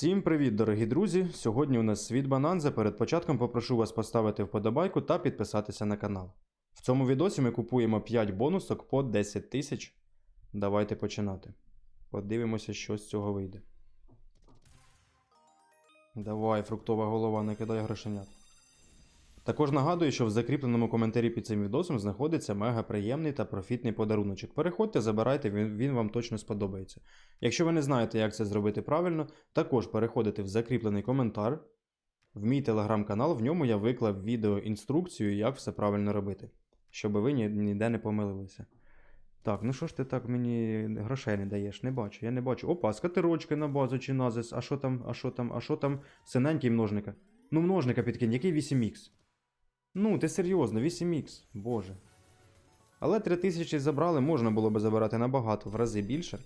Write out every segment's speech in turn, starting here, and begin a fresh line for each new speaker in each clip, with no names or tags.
Всім привіт, дорогі друзі! Сьогодні у нас світ Бананза. Перед початком попрошу вас поставити вподобайку та підписатися на канал. В цьому відосі ми купуємо 5 бонусок по 10 тисяч. Давайте починати. Подивимося, що з цього вийде. Давай, фруктова голова, не кидай грошенят. Також нагадую, що в закріпленому коментарі під цим відосом знаходиться мега приємний та профітний подаруночок. Переходьте, забирайте, він, він вам точно сподобається. Якщо ви не знаєте, як це зробити правильно, також переходите в закріплений коментар. В мій телеграм-канал, в ньому я виклав відео інструкцію, як все правильно робити, щоб ви ні- ніде не помилилися. Так, ну що ж ти так мені грошей не даєш? Не бачу, я не бачу. Опа, скатерочки на базу чи назис. А що там, а що там, а що там? Синенький множника. Ну, множника підкинь, який 8х? Ну, ти серйозно, 8х, боже. Але 3000 забрали, можна було би забирати набагато, в рази більше.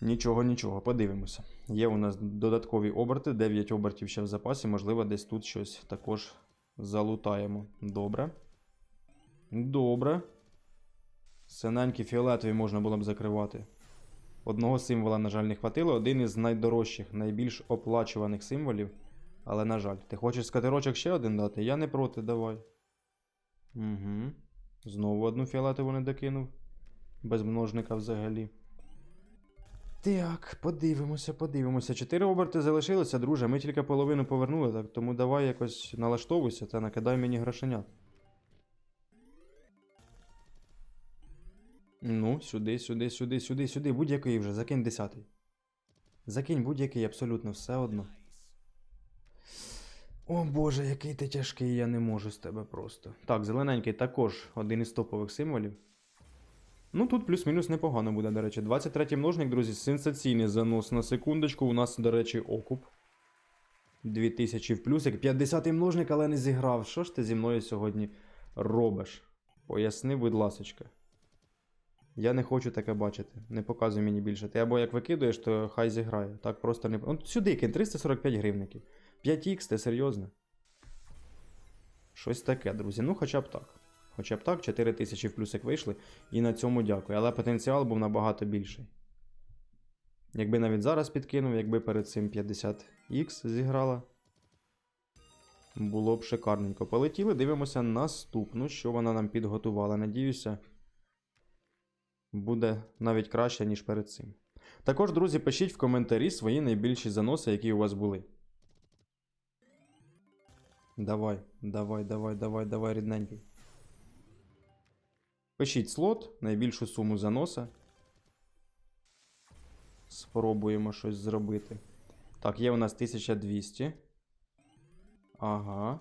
Нічого, нічого, подивимося. Є у нас додаткові оберти, 9 обертів ще в запасі, можливо, десь тут щось також залутаємо. Добре. Добре. Синенькі фіолетові можна було б закривати. Одного символа, на жаль, не хватило. Один із найдорожчих, найбільш оплачуваних символів. Але, на жаль, ти хочеш скатерочок ще один дати? Я не проти, давай. Угу. Знову одну фіолетову не докинув. Без множника взагалі. Так, подивимося, подивимося. Чотири оберти залишилося, друже. Ми тільки половину повернули, так тому давай якось налаштовуйся та накидай мені грошенят. Ну, сюди, сюди, сюди, сюди, сюди. Будь-який вже, закинь десятий. Закинь будь-який, абсолютно все одно. О боже, який ти тяжкий, я не можу з тебе просто. Так, зелененький також один із топових символів. Ну тут плюс-мінус непогано буде, до речі. 23-й множник, друзі, сенсаційний занос на секундочку. У нас, до речі, окуп. 2000 в плюсик. 50 множник, але не зіграв. Що ж ти зі мною сьогодні робиш? Поясни, будь ласочка. Я не хочу таке бачити. Не показуй мені більше. Ти або як викидуєш, то хай зіграє. Так просто не. От сюди кинь, 345 гривників. 5х, ти серйозно? Щось таке, друзі. Ну, хоча б так. Хоча б так, 4 тисячі в плюсик вийшли, і на цьому дякую. Але потенціал був набагато більший. Якби навіть зараз підкинув, якби перед цим 50х зіграла. Було б шикарненько. Полетіли, дивимося наступну, що вона нам підготувала. Надіюся, буде навіть краще, ніж перед цим. Також, друзі, пишіть в коментарі свої найбільші заноси, які у вас були. Давай, давай, давай, давай, давай, рідненький. Пишіть слот, найбільшу суму заноса. Спробуємо щось зробити. Так, є у нас 1200. Ага.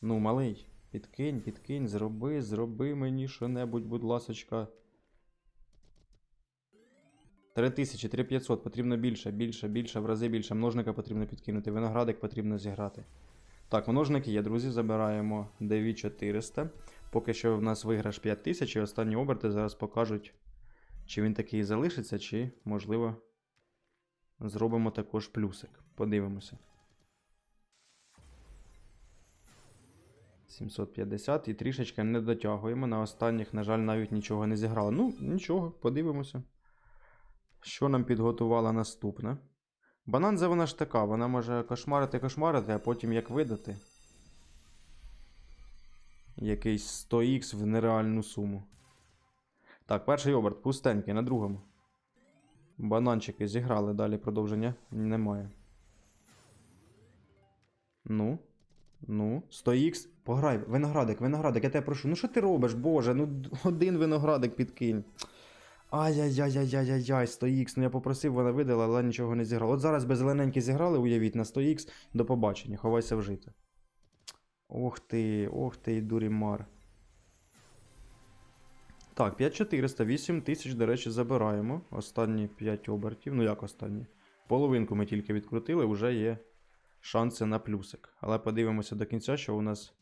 Ну, малий, підкинь, підкинь, зроби, зроби мені що-небудь, будь ласочка. 3000, 3500, потрібно більше, більше, більше, в рази більше. Множника потрібно підкинути, виноградик потрібно зіграти. Так, множники є, друзі, забираємо 9400. Поки що в нас виграш 5000 і останні оберти зараз покажуть, чи він такий залишиться, чи, можливо, зробимо також плюсик. Подивимося. 750 і трішечки не дотягуємо. На останніх, на жаль, навіть нічого не зіграли. Ну, нічого, подивимося. Що нам підготувала наступна? Бананза вона ж така, вона може кошмарити, кошмарити, а потім як видати. Якийсь 100х в нереальну суму. Так, перший оберт, пустенький, на другому. Бананчики зіграли, далі продовження немає. Ну. Ну, 100х. Пограй, виноградик, виноградик, я тебе прошу. Ну що ти робиш, боже? Ну один виноградик підкинь. Ай-яй-яй-яй-яй-яй, 100х. Ну я попросив, вона видала, але нічого не зіграла. От зараз без зелененькі зіграли, уявіть, на 100х. До побачення, ховайся в жито. Ох ти, ох ти, дурімар. Так, 5400, 8000, до речі, забираємо. Останні 5 обертів. Ну як останні? Половинку ми тільки відкрутили, вже є шанси на плюсик. Але подивимося до кінця, що у нас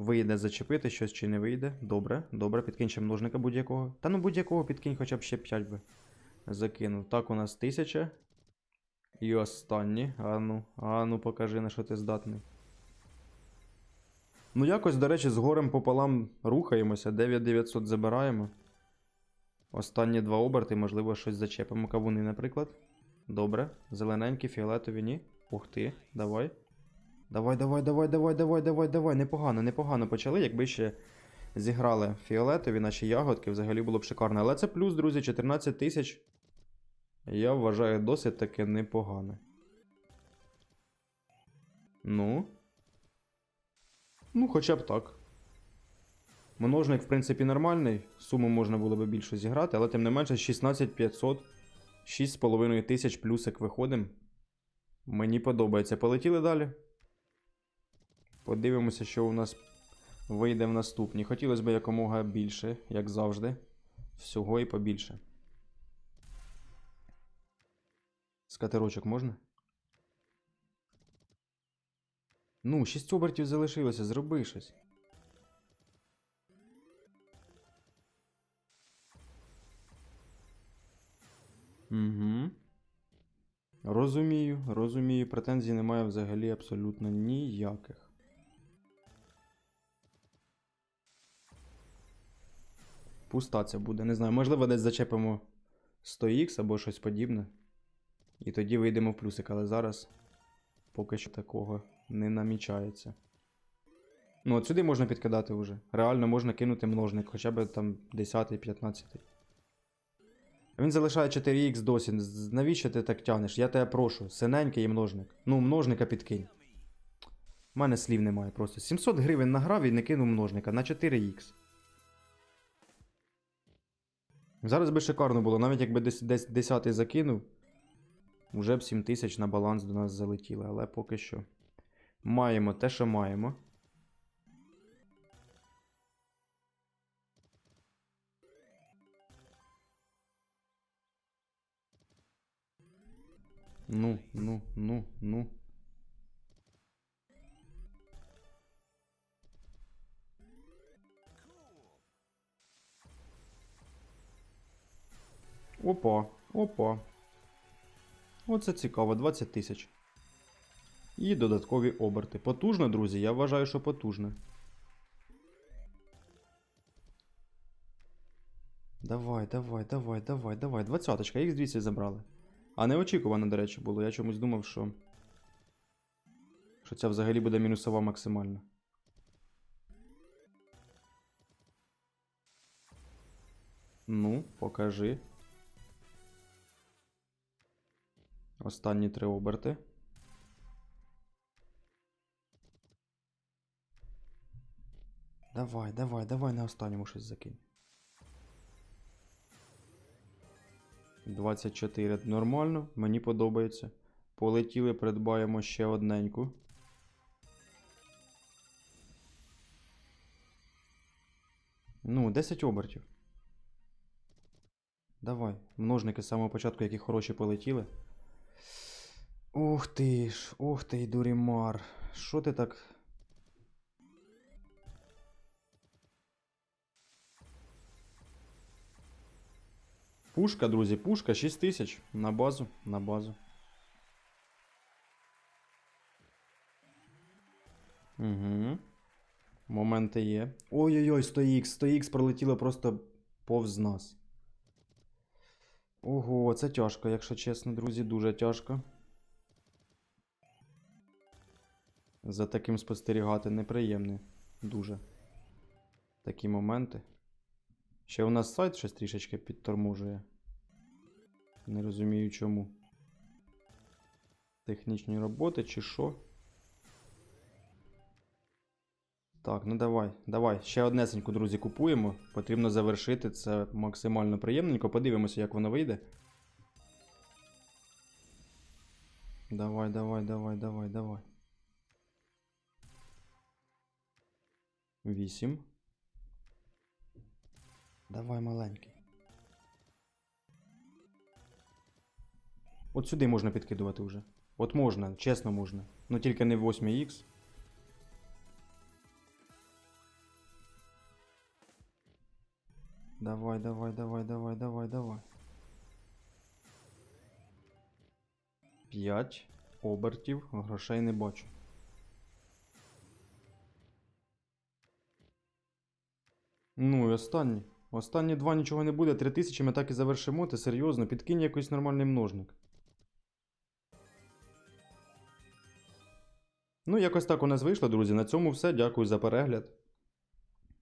вийде зачепити щось чи не вийде. Добре, добре, підкинь ще множника будь-якого. Та ну будь-якого підкинь хоча б ще 5 би. Закинув. Так, у нас 1000. І останні. Ану, ану, покажи, на що ти здатний. Ну, якось, до речі, з горем пополам рухаємося. 9900 забираємо. Останні два оберти, можливо, щось зачепимо. Кавуни, наприклад. добре. Зелененькі, фіолетові, ні. Ух ти, давай. Давай, давай, давай, давай, давай, давай, давай. Непогано, непогано почали. Якби ще зіграли фіолетові наші ягодки, взагалі було б шикарно. Але це плюс, друзі, 14 тисяч. Я вважаю досить таки непогано. Ну. Ну, хоча б так. Множник, в принципі, нормальний. Суму можна було би більше зіграти, але тим не менше 16500. 6,5 тисяч плюсик виходимо. Мені подобається. Полетіли далі. Подивимося, що у нас вийде в наступній. Хотілося б якомога більше, як завжди. Всього і побільше. Скатерочок можна? Ну, 6 обертів залишилося, зроби щось. Угу. Розумію, розумію, претензій немає взагалі абсолютно ніяких. Пуста це буде. Не знаю, можливо, десь зачепимо 100х або щось подібне. І тоді вийдемо в плюсик, але зараз поки що такого не намічається. Ну, от сюди можна підкидати вже. Реально можна кинути множник, хоча б там 10-15. Він залишає 4х досі. Навіщо ти так тянеш? Я тебе прошу, синенький і множник. Ну, множника підкинь. У мене слів немає просто. 700 гривень награв і не кинув множника на 4х. Зараз би шикарно було, навіть якби десь, десь 10 закинув, уже б 7 тисяч на баланс до нас залетіли, але поки що. Маємо те, що маємо. Ну, ну, ну, ну. Опа, опа. Оце цікаво, 20 тисяч. І додаткові оберти. Потужно, друзі, я вважаю, що потужно. Давай, давай, давай, давай, давай. Двадцяточка, їх 200 забрали. А неочікувано, до речі, було. Я чомусь думав, що. Що ця взагалі буде мінусова максимально. Ну, покажи. Останні три оберти. Давай, давай, давай на останньому щось закинь. 24 нормально, мені подобається. Полетіли, придбаємо ще одненьку. Ну, 10 обертів. Давай. Множники з самого початку, які хороші полетіли. Ух ти ж, ух ти, дурімар. Що ти так. Пушка, друзі, пушка, 6 тисяч. На базу, на базу. Угу. Моменти є. Ой-ой-ой, 100х, 100х пролетіло просто повз нас. Ого, це тяжко, якщо чесно, друзі, дуже тяжко. За таким спостерігати неприємно. Дуже. Такі моменти. Ще у нас сайт щось трішечки підторможує. Не розумію чому. Технічні роботи чи що? Так, ну давай, давай. Ще однесеньку, друзі, купуємо. Потрібно завершити це максимально приємненько. Подивимося, як воно вийде. Давай, давай, давай, давай, давай. Вісім. Давай, маленький. От сюди можна підкидувати вже. От можна, чесно можна. Ну тільки не в 8х. Давай, давай, давай, давай, давай, давай. П'ять обертів, грошей не бачу. Ну і останні. Останні два нічого не буде. 3000 ми так і завершимо, ти серйозно, підкинь якийсь нормальний множник. Ну, якось так у нас вийшло, друзі. На цьому все. Дякую за перегляд.